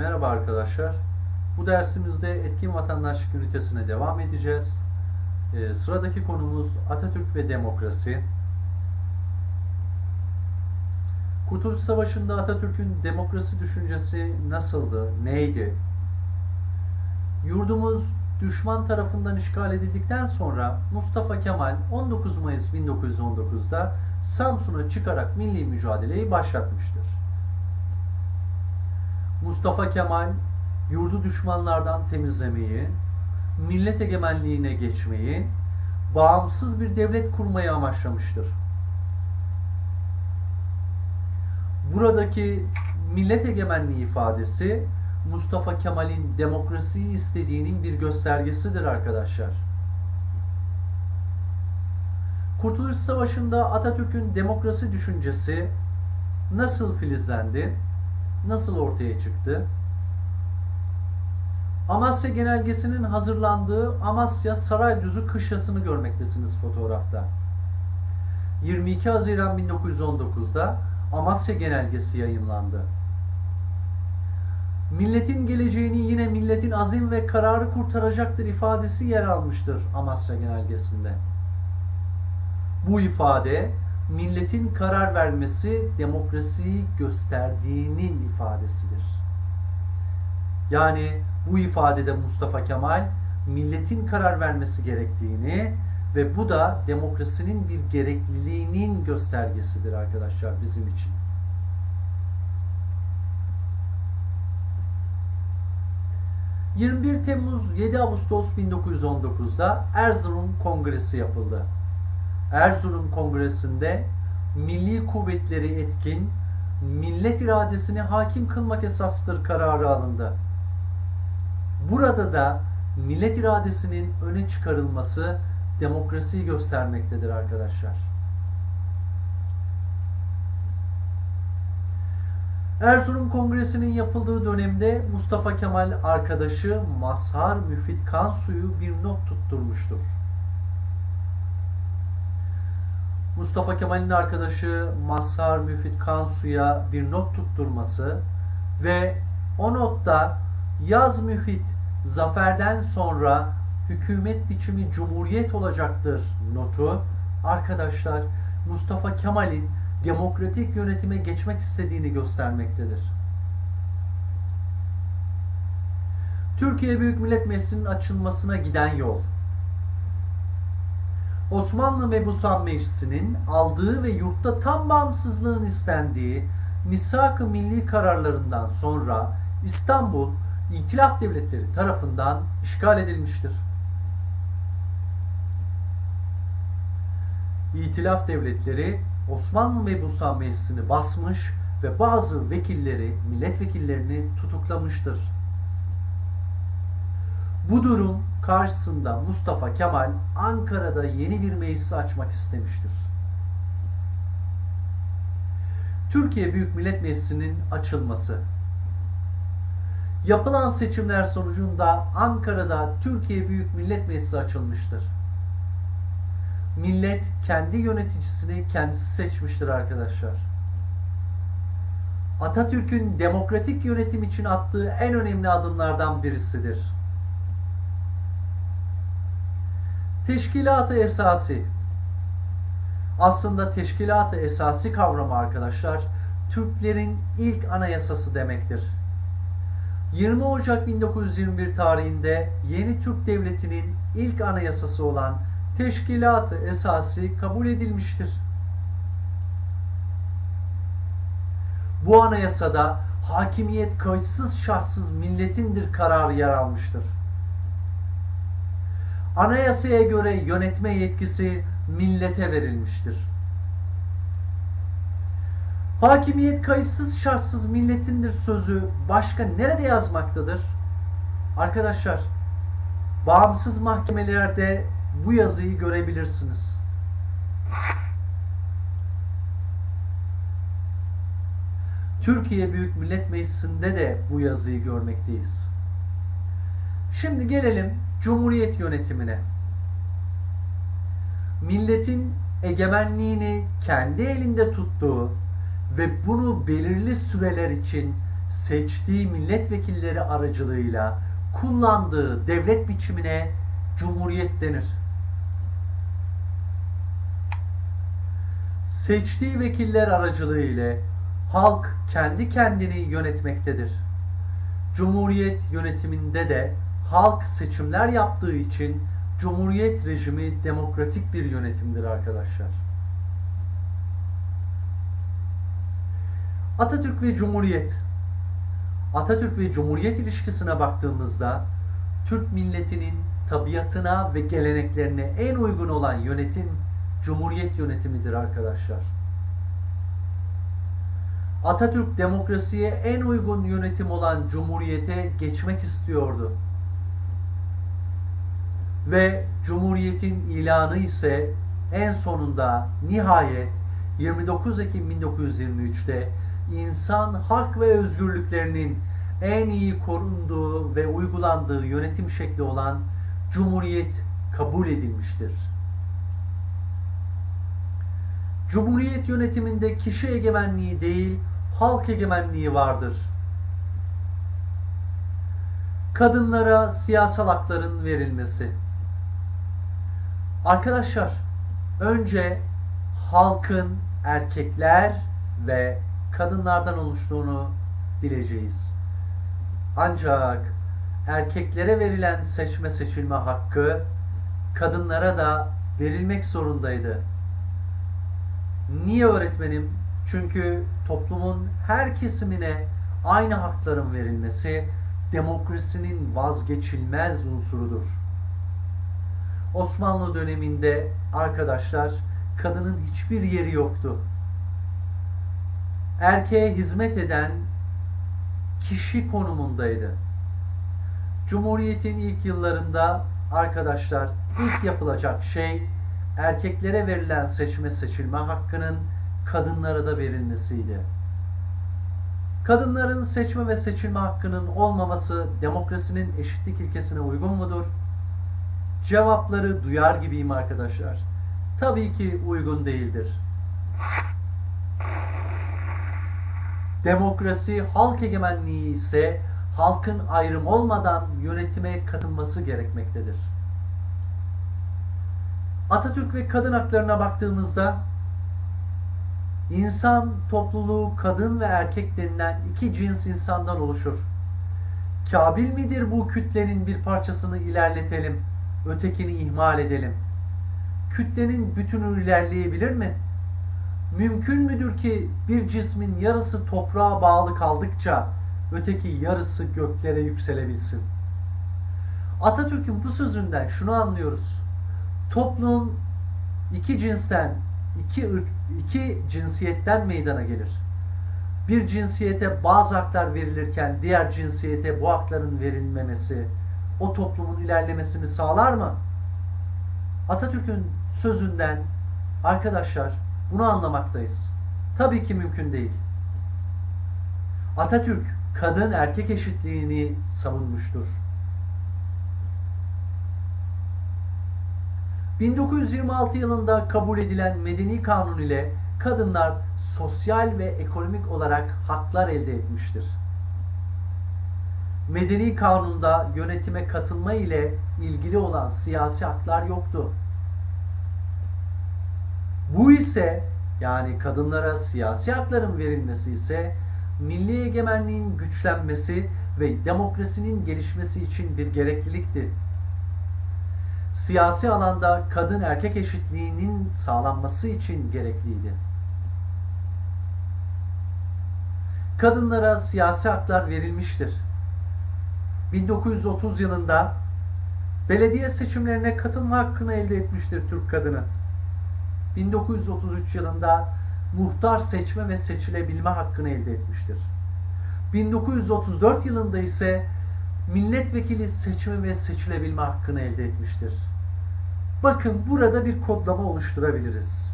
Merhaba arkadaşlar. Bu dersimizde etkin vatandaşlık ünitesine devam edeceğiz. Ee, sıradaki konumuz Atatürk ve demokrasi. Kurtuluş Savaşı'nda Atatürk'ün demokrasi düşüncesi nasıldı, neydi? Yurdumuz düşman tarafından işgal edildikten sonra Mustafa Kemal 19 Mayıs 1919'da Samsun'a çıkarak milli mücadeleyi başlatmıştır. Mustafa Kemal yurdu düşmanlardan temizlemeyi, millet egemenliğine geçmeyi, bağımsız bir devlet kurmayı amaçlamıştır. Buradaki millet egemenliği ifadesi Mustafa Kemal'in demokrasiyi istediğinin bir göstergesidir arkadaşlar. Kurtuluş Savaşı'nda Atatürk'ün demokrasi düşüncesi nasıl filizlendi? Nasıl ortaya çıktı? Amasya Genelgesi'nin hazırlandığı Amasya Saraydüzü kışlasını görmektesiniz fotoğrafta. 22 Haziran 1919'da Amasya Genelgesi yayınlandı. Milletin geleceğini yine milletin azim ve kararı kurtaracaktır ifadesi yer almıştır Amasya Genelgesi'nde. Bu ifade milletin karar vermesi demokrasiyi gösterdiğinin ifadesidir. Yani bu ifadede Mustafa Kemal milletin karar vermesi gerektiğini ve bu da demokrasinin bir gerekliliğinin göstergesidir arkadaşlar bizim için. ...21 Temmuz 7 Ağustos 1919'da Erzurum Kongresi yapıldı. Erzurum Kongresi'nde milli kuvvetleri etkin, millet iradesini hakim kılmak esastır kararı alındı. Burada da millet iradesinin öne çıkarılması demokrasiyi göstermektedir arkadaşlar. Erzurum Kongresi'nin yapıldığı dönemde Mustafa Kemal arkadaşı Mazhar Müfit Kansu'yu bir not tutturmuştur. Mustafa Kemal'in arkadaşı Mazhar Müfit Kansu'ya bir not tutturması ve o notta yaz Müfit zaferden sonra hükümet biçimi cumhuriyet olacaktır notu arkadaşlar Mustafa Kemal'in demokratik yönetime geçmek istediğini göstermektedir. Türkiye Büyük Millet Meclisi'nin açılmasına giden yol Osmanlı Mebusan Meclisi'nin aldığı ve yurtta tam bağımsızlığın istendiği misak-ı milli kararlarından sonra İstanbul İtilaf Devletleri tarafından işgal edilmiştir. İtilaf Devletleri Osmanlı Mebusan Meclisi'ni basmış ve bazı vekilleri, milletvekillerini tutuklamıştır. Bu durum karşısında Mustafa Kemal Ankara'da yeni bir meclis açmak istemiştir. Türkiye Büyük Millet Meclisi'nin açılması Yapılan seçimler sonucunda Ankara'da Türkiye Büyük Millet Meclisi açılmıştır. Millet kendi yöneticisini kendisi seçmiştir arkadaşlar. Atatürk'ün demokratik yönetim için attığı en önemli adımlardan birisidir. Teşkilat-ı esası. Aslında teşkilat-ı esası kavramı arkadaşlar Türklerin ilk anayasası demektir. 20 Ocak 1921 tarihinde yeni Türk Devleti'nin ilk anayasası olan Teşkilat-ı Esası kabul edilmiştir. Bu anayasada hakimiyet kayıtsız şartsız milletindir kararı yer almıştır. Anayasaya göre yönetme yetkisi millete verilmiştir. Hakimiyet kayıtsız şartsız milletindir sözü başka nerede yazmaktadır? Arkadaşlar, bağımsız mahkemelerde bu yazıyı görebilirsiniz. Türkiye Büyük Millet Meclisi'nde de bu yazıyı görmekteyiz. Şimdi gelelim Cumhuriyet yönetimine. Milletin egemenliğini kendi elinde tuttuğu ve bunu belirli süreler için seçtiği milletvekilleri aracılığıyla kullandığı devlet biçimine cumhuriyet denir. Seçtiği vekiller aracılığıyla halk kendi kendini yönetmektedir. Cumhuriyet yönetiminde de halk seçimler yaptığı için Cumhuriyet rejimi demokratik bir yönetimdir arkadaşlar. Atatürk ve Cumhuriyet Atatürk ve Cumhuriyet ilişkisine baktığımızda Türk milletinin tabiatına ve geleneklerine en uygun olan yönetim Cumhuriyet yönetimidir arkadaşlar. Atatürk demokrasiye en uygun yönetim olan Cumhuriyete geçmek istiyordu. Ve Cumhuriyet'in ilanı ise en sonunda nihayet 29 Ekim 1923'te insan hak ve özgürlüklerinin en iyi korunduğu ve uygulandığı yönetim şekli olan Cumhuriyet kabul edilmiştir. Cumhuriyet yönetiminde kişi egemenliği değil, halk egemenliği vardır. Kadınlara siyasal hakların verilmesi. Arkadaşlar, önce halkın erkekler ve kadınlardan oluştuğunu bileceğiz. Ancak erkeklere verilen seçme seçilme hakkı kadınlara da verilmek zorundaydı. Niye öğretmenim? Çünkü toplumun her kesimine aynı hakların verilmesi demokrasinin vazgeçilmez unsurudur. Osmanlı döneminde arkadaşlar kadının hiçbir yeri yoktu. Erkeğe hizmet eden kişi konumundaydı. Cumhuriyetin ilk yıllarında arkadaşlar ilk yapılacak şey erkeklere verilen seçme seçilme hakkının kadınlara da verilmesiydi. Kadınların seçme ve seçilme hakkının olmaması demokrasinin eşitlik ilkesine uygun mudur? Cevapları duyar gibiyim arkadaşlar. Tabii ki uygun değildir. Demokrasi halk egemenliği ise halkın ayrım olmadan yönetime katılması gerekmektedir. Atatürk ve kadın haklarına baktığımızda insan topluluğu kadın ve erkek denilen iki cins insandan oluşur. Kabil midir bu kütlenin bir parçasını ilerletelim, ötekini ihmal edelim? Kütlenin bütünü ilerleyebilir mi? Mümkün müdür ki bir cismin yarısı toprağa bağlı kaldıkça öteki yarısı göklere yükselebilsin? Atatürk'ün bu sözünden şunu anlıyoruz. Toplum iki cinsten, iki ırk, iki cinsiyetten meydana gelir. Bir cinsiyete bazı haklar verilirken diğer cinsiyete bu hakların verilmemesi o toplumun ilerlemesini sağlar mı? Atatürk'ün sözünden arkadaşlar bunu anlamaktayız. Tabii ki mümkün değil. Atatürk kadın erkek eşitliğini savunmuştur. 1926 yılında kabul edilen Medeni Kanun ile kadınlar sosyal ve ekonomik olarak haklar elde etmiştir. Medeni Kanun'da yönetime katılma ile ilgili olan siyasi haklar yoktu. Bu ise yani kadınlara siyasi hakların verilmesi ise milli egemenliğin güçlenmesi ve demokrasinin gelişmesi için bir gereklilikti. Siyasi alanda kadın erkek eşitliğinin sağlanması için gerekliydi. Kadınlara siyasi haklar verilmiştir. 1930 yılında belediye seçimlerine katılma hakkını elde etmiştir Türk kadını. 1933 yılında muhtar seçme ve seçilebilme hakkını elde etmiştir. 1934 yılında ise milletvekili seçme ve seçilebilme hakkını elde etmiştir. Bakın burada bir kodlama oluşturabiliriz.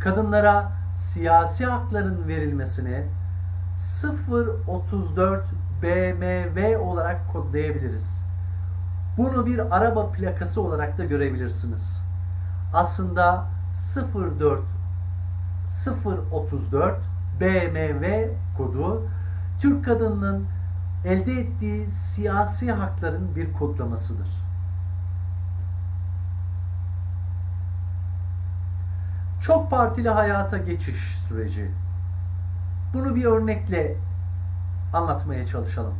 Kadınlara siyasi hakların verilmesini 034 BMW olarak kodlayabiliriz. Bunu bir araba plakası olarak da görebilirsiniz. Aslında 04 034 BMW kodu Türk kadınının elde ettiği siyasi hakların bir kodlamasıdır. Çok partili hayata geçiş süreci. Bunu bir örnekle anlatmaya çalışalım.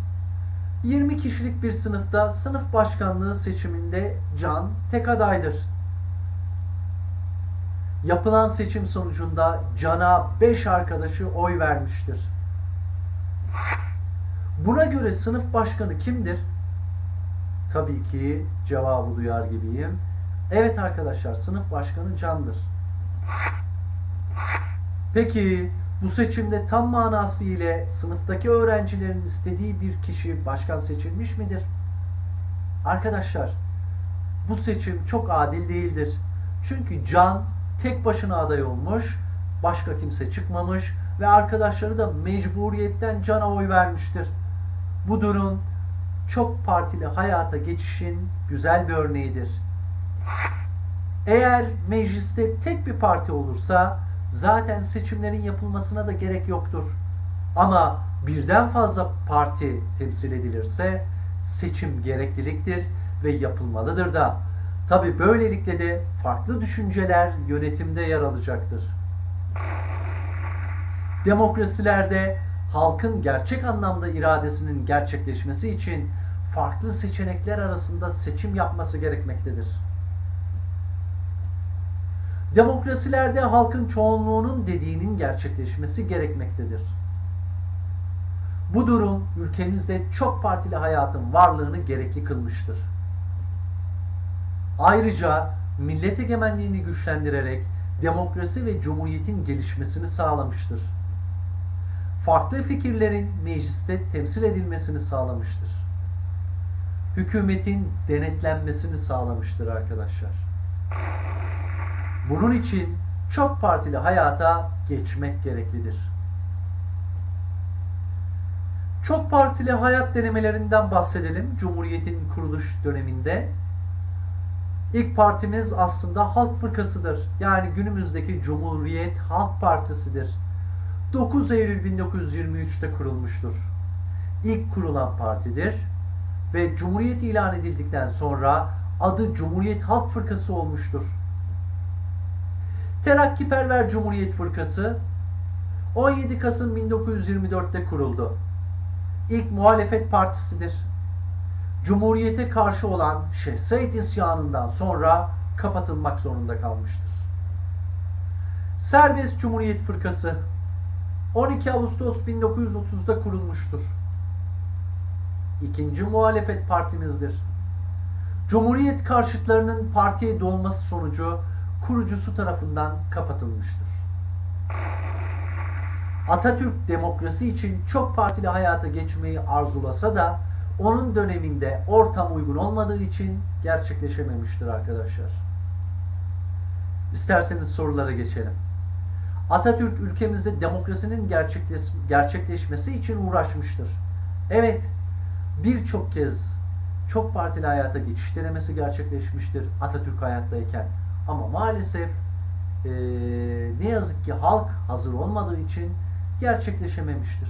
20 kişilik bir sınıfta sınıf başkanlığı seçiminde Can tek adaydır. Yapılan seçim sonucunda Can'a 5 arkadaşı oy vermiştir. Buna göre sınıf başkanı kimdir? Tabii ki cevabı duyar gibiyim. Evet arkadaşlar sınıf başkanı Can'dır. Peki bu seçimde tam manası ile sınıftaki öğrencilerin istediği bir kişi başkan seçilmiş midir? Arkadaşlar bu seçim çok adil değildir. Çünkü Can tek başına aday olmuş, başka kimse çıkmamış ve arkadaşları da mecburiyetten Can'a oy vermiştir. Bu durum çok partili hayata geçişin güzel bir örneğidir. Eğer mecliste tek bir parti olursa zaten seçimlerin yapılmasına da gerek yoktur. Ama birden fazla parti temsil edilirse seçim gerekliliktir ve yapılmalıdır da. Tabi böylelikle de farklı düşünceler yönetimde yer alacaktır. Demokrasilerde halkın gerçek anlamda iradesinin gerçekleşmesi için farklı seçenekler arasında seçim yapması gerekmektedir. Demokrasilerde halkın çoğunluğunun dediğinin gerçekleşmesi gerekmektedir. Bu durum ülkemizde çok partili hayatın varlığını gerekli kılmıştır. Ayrıca millet egemenliğini güçlendirerek demokrasi ve cumhuriyetin gelişmesini sağlamıştır. Farklı fikirlerin mecliste temsil edilmesini sağlamıştır. Hükümetin denetlenmesini sağlamıştır arkadaşlar. Bunun için çok partili hayata geçmek gereklidir. Çok partili hayat denemelerinden bahsedelim. Cumhuriyetin kuruluş döneminde İlk partimiz aslında Halk Fırkası'dır. Yani günümüzdeki Cumhuriyet Halk Partisi'dir. 9 Eylül 1923'te kurulmuştur. İlk kurulan partidir ve Cumhuriyet ilan edildikten sonra adı Cumhuriyet Halk Fırkası olmuştur. Terakkiperver Cumhuriyet Fırkası 17 Kasım 1924'te kuruldu. İlk muhalefet partisidir. Cumhuriyete karşı olan Şehzait isyanından sonra kapatılmak zorunda kalmıştır. Serbest Cumhuriyet Fırkası 12 Ağustos 1930'da kurulmuştur. İkinci muhalefet partimizdir. Cumhuriyet karşıtlarının partiye dolması sonucu kurucusu tarafından kapatılmıştır. Atatürk demokrasi için çok partili hayata geçmeyi arzulasa da onun döneminde ortam uygun olmadığı için gerçekleşememiştir arkadaşlar. İsterseniz sorulara geçelim. Atatürk ülkemizde demokrasinin gerçekleş gerçekleşmesi için uğraşmıştır. Evet, birçok kez çok partili hayata geçiş denemesi gerçekleşmiştir Atatürk hayattayken. Ama maalesef ee, ne yazık ki halk hazır olmadığı için gerçekleşememiştir.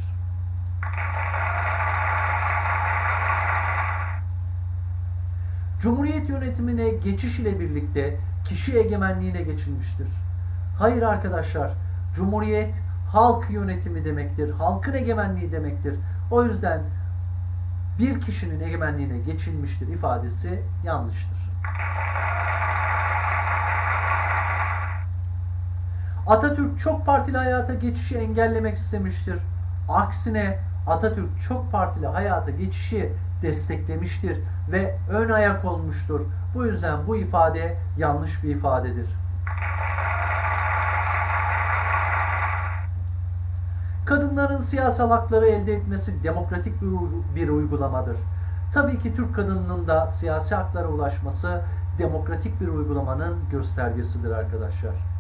Cumhuriyet yönetimine geçiş ile birlikte kişi egemenliğine geçilmiştir. Hayır arkadaşlar, Cumhuriyet halk yönetimi demektir, halkın egemenliği demektir. O yüzden bir kişinin egemenliğine geçilmiştir ifadesi yanlıştır. Atatürk çok partili hayata geçişi engellemek istemiştir. Aksine Atatürk çok partili hayata geçişi desteklemiştir ve ön ayak olmuştur. Bu yüzden bu ifade yanlış bir ifadedir. Kadınların siyasal hakları elde etmesi demokratik bir, uygulamadır. Tabii ki Türk kadınının da siyasi haklara ulaşması demokratik bir uygulamanın göstergesidir arkadaşlar.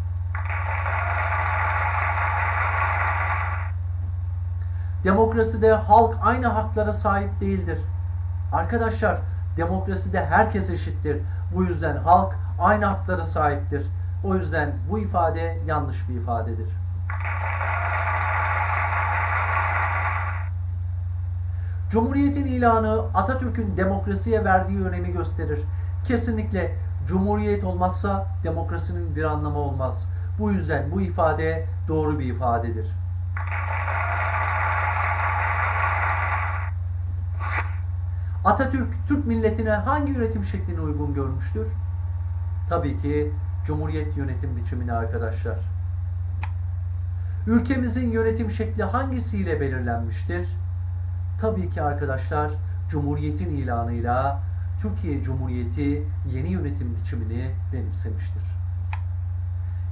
Demokraside halk aynı haklara sahip değildir. Arkadaşlar demokraside herkes eşittir. Bu yüzden halk aynı haklara sahiptir. O yüzden bu ifade yanlış bir ifadedir. Cumhuriyetin ilanı Atatürk'ün demokrasiye verdiği önemi gösterir. Kesinlikle Cumhuriyet olmazsa demokrasinin bir anlamı olmaz. Bu yüzden bu ifade doğru bir ifadedir. Atatürk Türk milletine hangi yönetim şeklini uygun görmüştür? Tabii ki Cumhuriyet yönetim biçimini arkadaşlar. Ülkemizin yönetim şekli hangisiyle belirlenmiştir? Tabii ki arkadaşlar Cumhuriyet'in ilanıyla Türkiye Cumhuriyeti yeni yönetim biçimini benimsemiştir.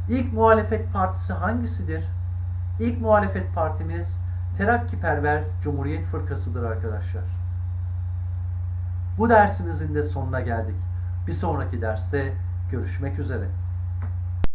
İlk muhalefet partisi hangisidir? İlk muhalefet partimiz Terakkiperver Cumhuriyet Fırkası'dır arkadaşlar. Bu dersimizin de sonuna geldik. Bir sonraki derste görüşmek üzere.